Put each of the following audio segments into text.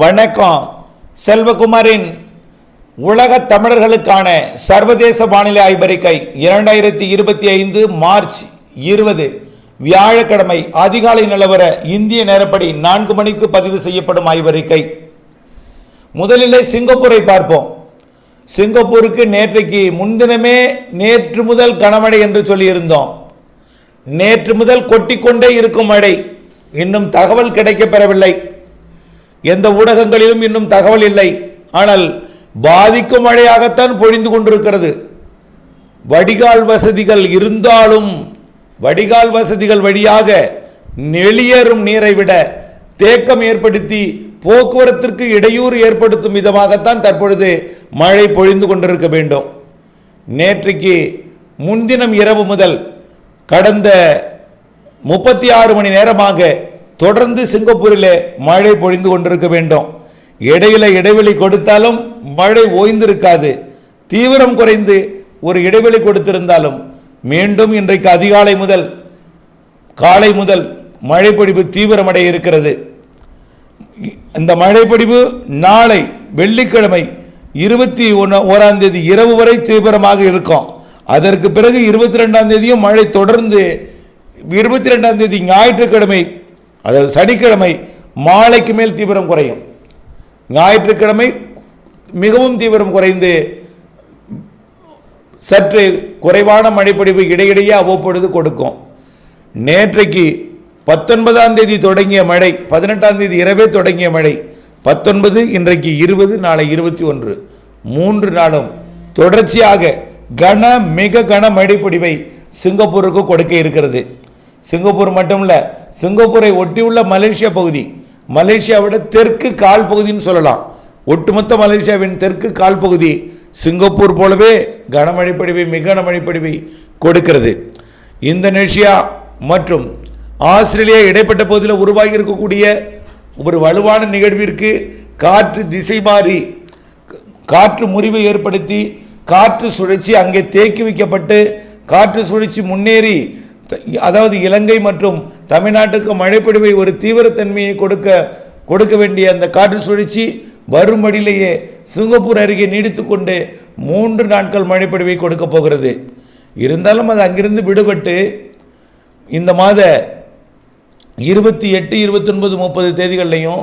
வணக்கம். செல்வகுமாரின் உலக தமிழர்களுக்கான சர்வதேச வானிலை ஆய்வறிக்கை இரண்டாயிரத்தி இருபத்தி ஐந்து மார்ச் இருபது. வியாழக்கிழமை அதிகாலை நிலவர இந்திய நேரப்படி நான்கு மணிக்கு பதிவு செய்யப்படும் ஆய்வறிக்கை. முதலிலே சிங்கப்பூரை பார்ப்போம். சிங்கப்பூருக்கு நேற்றைக்கு முன்தினமே நேற்று முதல் கனமழை என்று சொல்லியிருந்தோம். நேற்று முதல் கொட்டிக்கொண்டே இருக்கும் மழை. இன்னும் தகவல் கிடைக்கப்பெறவில்லை. எந்த ஊடகங்களிலும் இன்னும் தகவல் இல்லை. ஆனால் பாதிக்கும் மழையாகத்தான் பொழிந்து கொண்டிருக்கிறது. வடிகால் வசதிகள் இருந்தாலும் வடிகால் வசதிகள் வழியாக நெளியேறும் நீரை விட தேக்கம் ஏற்படுத்தி போக்குவரத்திற்கு இடையூறு ஏற்படுத்தும் விதமாகத்தான் தற்பொழுது மழை பொழிந்து கொண்டிருக்க வேண்டும். நேற்றைக்கு முன்தினம் இரவு முதல் கடந்த முப்பத்தி ஆறு மணி நேரமாக தொடர்ந்து சிங்கப்பூரிலே மழை பொழிந்து கொண்டிருக்க வேண்டும். இடையில இடைவெளி கொடுத்தாலும் மழை ஓய்ந்திருக்காது. தீவிரம் குறைந்து ஒரு இடைவெளி கொடுத்திருந்தாலும் மீண்டும் இன்றைக்கு அதிகாலை முதல் காலை முதல் மழைப்பொழிவு தீவிரமடைய இருக்கிறது. இந்த மழைப்பொழிவு நாளை வெள்ளிக்கிழமை இருபத்தி ஒன்று ஓராம் தேதி இரவு வரை தீவிரமாக இருக்கும். அதற்கு பிறகு இருபத்தி ரெண்டாம் தேதியும் மழை தொடர்ந்து இருபத்தி ரெண்டாம் தேதி ஞாயிற்றுக்கிழமை அதாவது சனிக்கிழமை மாலைக்கு மேல் தீவிரம் குறையும். ஞாயிற்றுக்கிழமை மிகவும் தீவிரம் குறைந்து சற்று குறைவான மழைப்பொழிவு இடையிடையே அவ்வப்பொழுது கொடுக்கும். நேற்றைக்கு பத்தொன்பதாம் தேதி தொடங்கிய மழை பதினெட்டாம் தேதி இரவே தொடங்கிய மழை பத்தொன்பது இன்றைக்கு இருபது நாளை இருபத்தி ஒன்று. மூன்று நாளும் தொடர்ச்சியாக கன மிக கன மழைப்பொடிவை சிங்கப்பூருக்கு கொடுக்க இருக்கிறது. சிங்கப்பூர் மட்டும் இல்லை சிங்கப்பூரை ஒட்டியுள்ள மலேசியா பகுதி. மலேசியாவோட தெற்கு கால் பகுதின்னு சொல்லலாம். ஒட்டுமொத்த மலேசியாவின் தெற்கு கால் பகுதி சிங்கப்பூர் போலவே கனமழை பொழிவை மிக கனமழை பொழிவை கொடுக்கிறது. இந்தோனேஷியா மற்றும் ஆஸ்திரேலியா இடைப்பட்ட பகுதியில் உருவாகி இருக்கக்கூடிய ஒரு வலுவான நிகழ்விற்கு காற்று திசை மாறி காற்று முறிவை ஏற்படுத்தி காற்று சுழற்சி அங்கே தேக்கி வைக்கப்பட்டு காற்று சுழற்சி முன்னேறி அதாவது இலங்கை மற்றும் தமிழ்நாட்டுக்கு மழைப்பொழிவை ஒரு தீவிரத்தன்மையை கொடுக்க கொடுக்க வேண்டிய அந்த காற்று சுழற்சி வரும்படியிலேயே சிங்கப்பூர் அருகே நீடித்துக்கொண்டு மூன்று நாட்கள் மழைப்பொழிவை கொடுக்க போகிறது. இருந்தாலும் அது அங்கிருந்து விடுபட்டு இந்த மாத இருபத்தி எட்டு இருபத்தொன்பது முப்பது தேதிகள்லையும்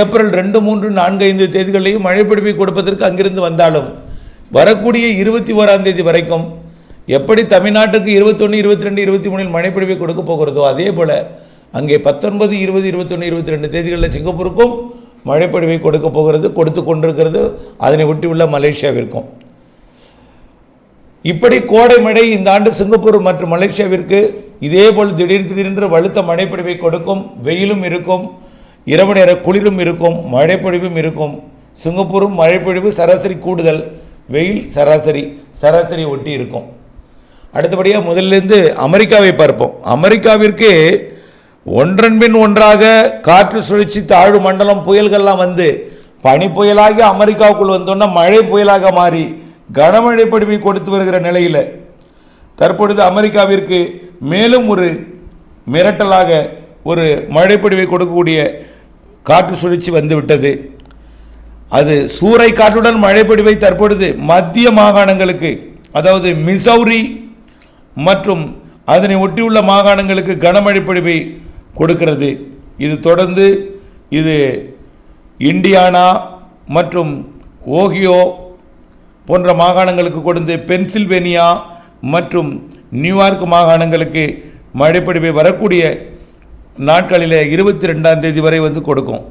ஏப்ரல் ரெண்டு மூன்று நான்கு ஐந்து தேதிகள்லையும் மழைப்பிடிப்பை கொடுப்பதற்கு அங்கிருந்து வந்தாலும் வரக்கூடிய இருபத்தி ஓராம் தேதி வரைக்கும் எப்படி தமிழ்நாட்டுக்கு இருபத்தொன்று இருபத்தி ரெண்டு இருபத்தி மூணில் மழைப்பொழிவை கொடுக்க போகிறதோ அதே போல் அங்கே பத்தொன்பது இருபது இருபத்தொன்று இருபத்தி ரெண்டு தேதிகளில் சிங்கப்பூருக்கும் மழைப்பொழிவை கொடுக்க போகிறது கொடுத்து கொண்டிருக்கிறது. அதனை ஒட்டியுள்ள மலேசியாவிற்கும். இப்படி கோடை மழை இந்த ஆண்டு சிங்கப்பூர் மற்றும் மலேசியாவிற்கு இதேபோல் திடீர் திடீரென்று வலுத்த மழைப்பொழிவை கொடுக்கும். வெயிலும் இருக்கும் இரவு நேர குளிரும் இருக்கும் மழைப்பொழிவும் இருக்கும். சிங்கப்பூரும் மழைப்பொழிவு சராசரி கூடுதல் வெயில் சராசரி சராசரி ஒட்டி இருக்கும். அடுத்தபடியாக முதல்லேருந்து அமெரிக்காவை பார்ப்போம். அமெரிக்காவிற்கு ஒன்றன் பின் ஒன்றாக காற்று சுழற்சி தாழ்வு மண்டலம் புயல்கள்லாம் வந்து பனி புயலாகி அமெரிக்காவுக்குள் வந்தோன்னா மழை புயலாக மாறி கனமழை பொழிவை கொடுத்து வருகிற நிலையில் தற்பொழுது அமெரிக்காவிற்கு மேலும் ஒரு மிரட்டலாக ஒரு மழைப்படிவை கொடுக்கக்கூடிய காற்று சுழற்சி வந்துவிட்டது அது சூறை காற்றுடன் மழைப்படிவை தற்பொழுது மத்திய மாகாணங்களுக்கு அதாவது மிசௌரி மற்றும் அதனை ஒட்டியுள்ள மாகாணங்களுக்கு கனமழை பொழிவை கொடுக்கிறது. இது தொடர்ந்து இது இண்டியானா மற்றும் ஓஹியோ போன்ற மாகாணங்களுக்கு கொடுத்து பென்சில்வேனியா மற்றும் நியூயார்க் மாகாணங்களுக்கு மழைப்பொழிவை வரக்கூடிய நாட்களில் இருபத்தி ரெண்டாம் தேதி வரை வந்து கொடுக்கும்.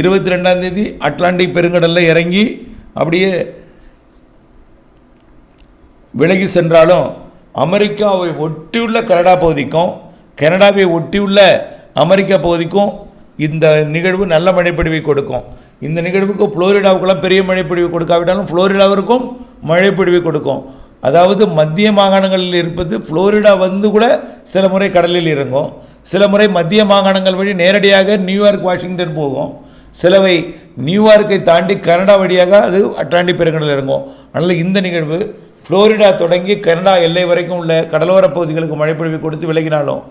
இருபத்தி ரெண்டாம் தேதி அட்லாண்டிக் பெருங்கடலில் இறங்கி அப்படியே விலகி சென்றாலும் அமெரிக்காவை ஒட்டியுள்ள கனடா பகுதிக்கும் கனடாவை ஒட்டியுள்ள அமெரிக்கா பகுதிக்கும் இந்த நிகழ்வு நல்ல மழைப்பொழிவை கொடுக்கும். இந்த நிகழ்வுக்கு ஃப்ளோரிடாவுக்கெல்லாம் பெரிய மழைப்பொழிவு கொடுக்காவிட்டாலும் ஃப்ளோரிடாவிற்கும் மழைப்பொழிவை கொடுக்கும். அதாவது மத்திய மாகாணங்களில் இருப்பது ஃப்ளோரிடா வந்து கூட சில முறை கடலில் இறங்கும். சில முறை மத்திய மாகாணங்கள் வழி நேரடியாக நியூயார்க் வாஷிங்டன் போகும். சிலவை நியூயார்க்கை தாண்டி கனடா வழியாக அது அட்லாண்டிக் பெருங்கடல் இறங்கும். அதனால் இந்த நிகழ்வு ஃப்ளோரிடா தொடங்கி கனடா எல்லை வரைக்கும் உள்ள கடலோர பகுதிகளுக்கு மழைப்பொழிவு கொடுத்து விலகினாலும்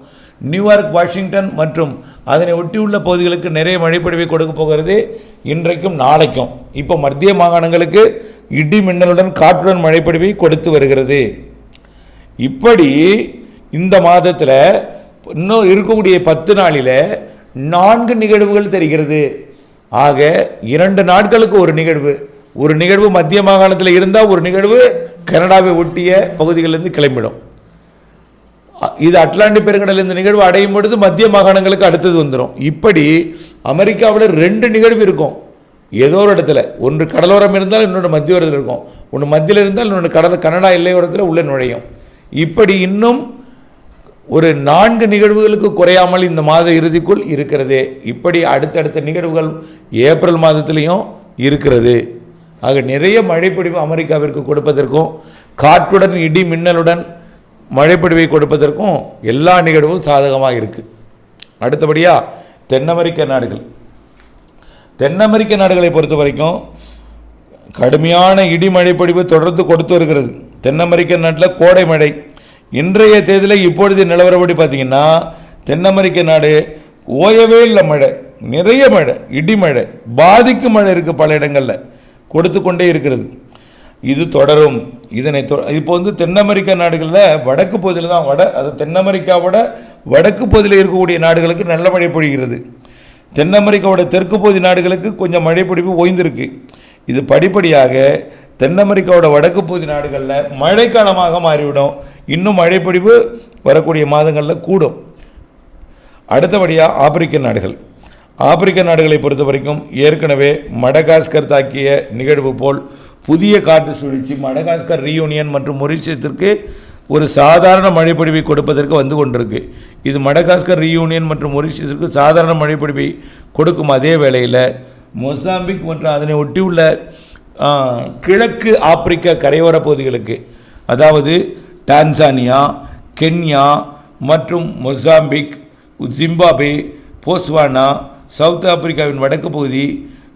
நியூயார்க் வாஷிங்டன் மற்றும் அதனை ஒட்டியுள்ள பகுதிகளுக்கு நிறைய மழைப்பொழிவை கொடுக்க போகிறது இன்றைக்கும் நாளைக்கும். இப்போ மத்திய மாகாணங்களுக்கு இடி மின்னலுடன் காற்றுடன் மழைப்பொழிவை கொடுத்து வருகிறது. இப்படி இந்த மாதத்தில் இன்னும் இருக்கக்கூடிய பத்து நாளில் நான்கு நிகழ்வுகள் தெரிகிறது. ஆக இரண்டு நாட்களுக்கு ஒரு நிகழ்வு. ஒரு நிகழ்வு மத்திய மாகாணத்தில் இருந்தால் ஒரு நிகழ்வு கனடாவை ஒட்டிய பகுதிகளிலிருந்து கிளம்பிடும். இது அட்லாண்டிக் பெருங்கடல் இந்த நிகழ்வு அடையும் பொழுது மத்திய மாகாணங்களுக்கு அடுத்தது வந்துடும் இப்படி அமெரிக்காவில் ரெண்டு நிகழ்வு இருக்கும். ஏதோ ஒரு இடத்துல. ஒன்று கடலோரம் இருந்தால் இன்னொன்று மத்தியோரத்தில் இருக்கும். ஒன்று மத்தியில் இருந்தால் இன்னொன்று கடல் கனடா எல்லையோரத்தில் உள்ளே நுழையும். இப்படி இன்னும் ஒரு நான்கு நிகழ்வுகளுக்கு குறையாமல் இந்த மாத இறுதிக்குள் இருக்கிறது. இப்படி அடுத்தடுத்த நிகழ்வுகள் ஏப்ரல் மாதத்துலேயும் இருக்கிறது. ஆக நிறைய மழைப்பொழிவு அமெரிக்காவிற்கு கொடுப்பதற்கும் காற்றுடன் இடி மின்னலுடன் மழைப்பொழிவை கொடுப்பதற்கும் எல்லா நிகழ்வும் சாதகமாக இருக்குது அடுத்தபடியாக தென் அமெரிக்க நாடுகள். தென் அமெரிக்க நாடுகளை பொறுத்த வரைக்கும் கடுமையான இடி மழைப்பொழிவு தொடர்ந்து கொடுத்து வருகிறது. தென் அமெரிக்க நாட்டில் கோடை மழை. இன்றைய தேதியில் இப்பொழுது நிலவரப்படி பார்த்தீங்கன்னா தென் அமெரிக்க நாடு ஓயவே இல்லை மழை. நிறைய மழை இடி மழை பாதிக்கும் மழை இருக்குது பல இடங்களில். கொடுத்து கொண்டே இருக்கிறது. இது தொடரும். இதனை தொ இப்போ வந்து தென் அமெரிக்க நாடுகளில் வடக்கு பகுதியில் தான் வட அது தென் அமெரிக்காவோட வடக்கு பகுதியில் இருக்கக்கூடிய நாடுகளுக்கு நல்ல மழை பொழிகிறது. தென் அமெரிக்காவோட தெற்கு பகுதி நாடுகளுக்கு கொஞ்சம் மழைப்பொழிவு ஓய்ந்திருக்கு. இது படிப்படியாக தென் அமெரிக்காவோட வடக்கு பகுதி நாடுகளில் மழைக்காலமாக மாறிவிடும். இன்னும் மழைப்பொழிவு வரக்கூடிய மாதங்களில் கூடும். அடுத்தபடியாக ஆப்பிரிக்க நாடுகள். ஆப்பிரிக்க நாடுகளை பொறுத்த வரைக்கும் ஏற்கனவே மடகாஸ்கர் தாக்கிய நிகழ்வு போல் புதிய காற்று சுழற்சி மடகாஸ்கர் ரீயூனியன் மற்றும் மொரிஷியத்திற்கு ஒரு சாதாரண மழைப்பொழிவை கொடுப்பதற்கு வந்து கொண்டிருக்கு. இது மடகாஸ்கர் ரீயூனியன் மற்றும் மொரிஷியஸுக்கு சாதாரண மழைப்பொழிவை கொடுக்கும் அதே வேளையில் மொசாம்பிக் மற்றும் அதனை ஒட்டியுள்ள கிழக்கு ஆப்பிரிக்க கரையோர பகுதிகளுக்கு அதாவது டான்சானியா கென்யா மற்றும் மொசாம்பிக் ஜிம்பாபே போஸ்வானா சவுத் ஆப்பிரிக்காவின் வடக்கு பகுதி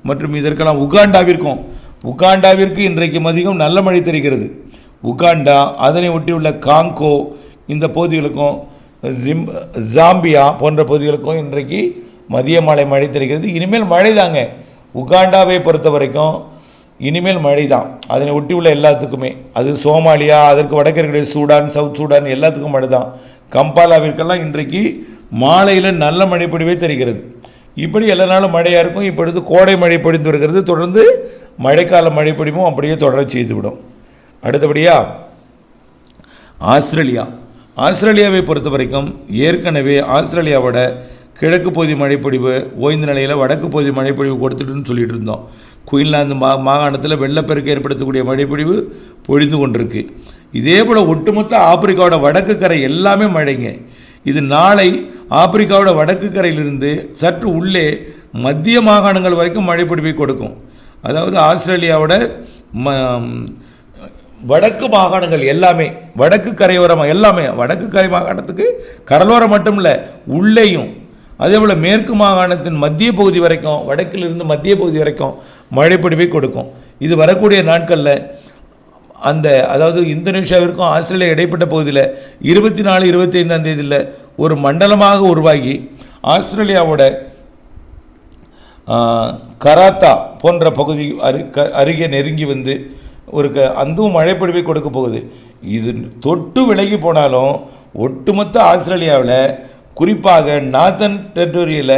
மற்றும் இதற்கெல்லாம் உகாண்டாவிற்கும் உகாண்டாவிற்கு இன்றைக்கு மதியம் நல்ல மழை தெரிகிறது. உகாண்டா அதனை ஒட்டியுள்ள காங்கோ இந்த பகுதிகளுக்கும் ஜிம் ஜாம்பியா போன்ற பகுதிகளுக்கும் இன்றைக்கு மதிய மாலை மழை தெரிகிறது. இனிமேல் மழை தாங்க உகாண்டாவை பொறுத்த வரைக்கும் இனிமேல் மழை தான் அதனை ஒட்டியுள்ள எல்லாத்துக்குமே அது சோமாலியா அதற்கு வடக்கு இருக்கக்கூடிய சூடான் சவுத் சூடான் எல்லாத்துக்கும் மழை தான் கம்பாலாவிற்கெல்லாம் இன்றைக்கு மாலையில் நல்ல மழை தெரிகிறது. இப்படி எல்லா நாளும் மழையாக இருக்கும். இப்பொழுது கோடை மழை பொழிந்து வருகிறது. தொடர்ந்து மழைக்கால மழை பொழிவும் அப்படியே தொடர செய்துவிடும். அடுத்தபடியாக ஆஸ்திரேலியா. ஆஸ்திரேலியாவை பொறுத்த வரைக்கும் ஏற்கனவே ஆஸ்திரேலியாவோட கிழக்கு பகுதி மழைப்பொழிவு ஓய்ந்த நிலையில் வடக்கு பகுதி மழைப்பொழிவு கொடுத்துட்டுன்னு சொல்லிட்டு இருந்தோம். குயின்லாந்து மா மாகாணத்தில் வெள்ளப்பெருக்கு ஏற்படுத்தக்கூடிய மழைப்பொழிவு பொழிந்து கொண்டிருக்கு. இதே போல் ஒட்டுமொத்த ஆப்பிரிக்காவோட வடக்கு கரை எல்லாமே மழைங்க. இது நாளை ஆப்பிரிக்காவோட வடக்கு கரையிலிருந்து சற்று உள்ளே மத்திய மாகாணங்கள் வரைக்கும் மழைப்பொழிவை கொடுக்கும். அதாவது ஆஸ்திரேலியாவோட ம வடக்கு மாகாணங்கள் எல்லாமே வடக்கு கரையோரம் எல்லாமே வடக்கு கரை மாகாணத்துக்கு கடலோரம் மட்டும் இல்லை உள்ளேயும். அதே போல் மேற்கு மாகாணத்தின் மத்திய பகுதி வரைக்கும் வடக்கிலிருந்து மத்திய பகுதி வரைக்கும் மழைப்பொழிவை கொடுக்கும். இது வரக்கூடிய நாட்களில் அந்த அதாவது இந்தோனேஷியாவிற்கும் ஆஸ்திரேலியா இடைப்பட்ட பகுதியில் இருபத்தி நாலு இருபத்தி ஐந்தாம் தேதியில் ஒரு மண்டலமாக உருவாகி ஆஸ்திரேலியாவோட கராத்தா போன்ற பகுதி அரு க அருகே நெருங்கி வந்து ஒரு க அந்தவும் மழைப்பொழிவை கொடுக்க போகுது. இது தொட்டு விலகி போனாலும் ஒட்டுமொத்த ஆஸ்திரேலியாவில் குறிப்பாக நார்த்தன் டெரிட்டோரியில்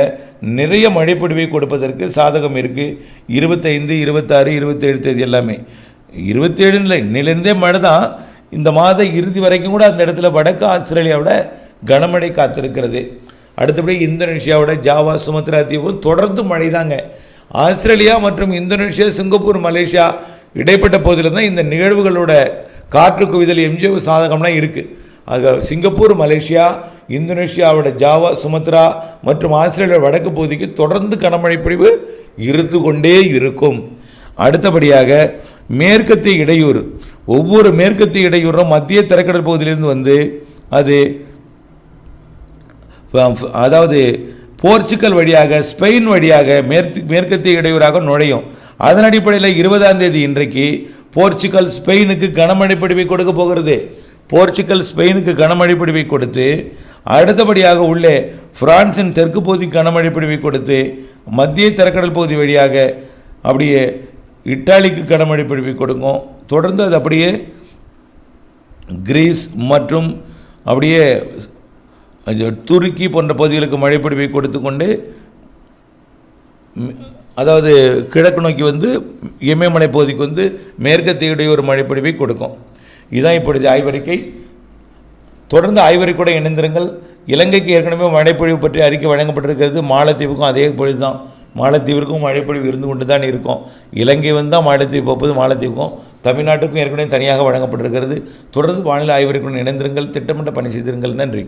நிறைய மழைப்பொழிவை கொடுப்பதற்கு சாதகம் இருக்குது இருபத்தைந்து இருபத்தாறு இருபத்தேழு தேதி எல்லாமே. இருபத்தேழுன்னு இல்லை இன்னிலேருந்தே மழை தான். இந்த மாத இறுதி வரைக்கும் கூட அந்த இடத்துல வடக்கு ஆஸ்திரேலியாவோட கனமழை காத்திருக்கிறது. அடுத்தபடி இந்தோனேஷியாவோட ஜாவா சுமத்ரா தீவும் தொடர்ந்து மழை தாங்க ஆஸ்திரேலியா மற்றும் இந்தோனேஷியா சிங்கப்பூர் மலேசியா இடைப்பட்ட பகுதியில் தான் இந்த நிகழ்வுகளோட காற்று குவிதல் எம்ஜிஓ சாதகம்லாம் இருக்குது ஆக சிங்கப்பூர் மலேசியா இந்தோனேஷியாவோட ஜாவா சுமத்ரா மற்றும் ஆஸ்திரேலியா வடக்கு பகுதிக்கு தொடர்ந்து கனமழை பொழிவு இருந்து கொண்டே இருக்கும். அடுத்தபடியாக மேற்கத்திய இடையூறு. ஒவ்வொரு மேற்கத்திய இடையூறும் மத்திய திரைக்கடல் பகுதியிலிருந்து வந்து அது அதாவது போர்ச்சுக்கல் வழியாக ஸ்பெயின் வழியாக மேற்கு மேற்கத்திய இடையூறாக நுழையும். அதன் அடிப்படையில் இருபதாம் தேதி இன்றைக்கு போர்ச்சுகல் ஸ்பெயினுக்கு கனமழை பிடிவை கொடுக்க போகிறது. போர்ச்சுக்கல் ஸ்பெயினுக்கு கனமழை பிடிவை கொடுத்து அடுத்தபடியாக உள்ளே பிரான்சின் தெற்கு பகுதி கனமழை பிடிவை கொடுத்து மத்திய தரக்கடல் பகுதி வழியாக அப்படியே இட்டாலிக்கு கனமழை பிடிவை கொடுக்கும் தொடர்ந்து அது அப்படியே கிரீஸ் மற்றும் அப்படியே துருக்கி போன்ற பகுதிகளுக்கு மழைப்பொழிவை கொடுத்து கொண்டு அதாவது கிழக்கு நோக்கி வந்து இமயமலை பகுதிக்கு வந்து மேற்கத்தியுடைய ஒரு மழைப்பொழிவை கொடுக்கும். இதுதான் இப்பொழுது ஆய்வறிக்கை. தொடர்ந்து ஆய்வறிக்கூட இணைந்திருங்கள். இலங்கைக்கு ஏற்கனவே மழைப்பொழிவு பற்றி அறிக்கை வழங்கப்பட்டிருக்கிறது. மாலத்தீவுக்கும் அதே பொழுது தான் மாலத்தீவிற்கும் மழைப்பொழிவு இருந்து கொண்டு தான் இருக்கும். இலங்கை வந்தால் மாலத்தீவு போப்பது மாலத்தீவுக்கும் தமிழ்நாட்டுக்கும் ஏற்கனவே தனியாக வழங்கப்பட்டிருக்கிறது. தொடர்ந்து வானிலை ஆய்வறிக்கையுடன் இணைந்திருங்கள். திட்டமிட்ட பணி செய்திருங்கள். நன்றி.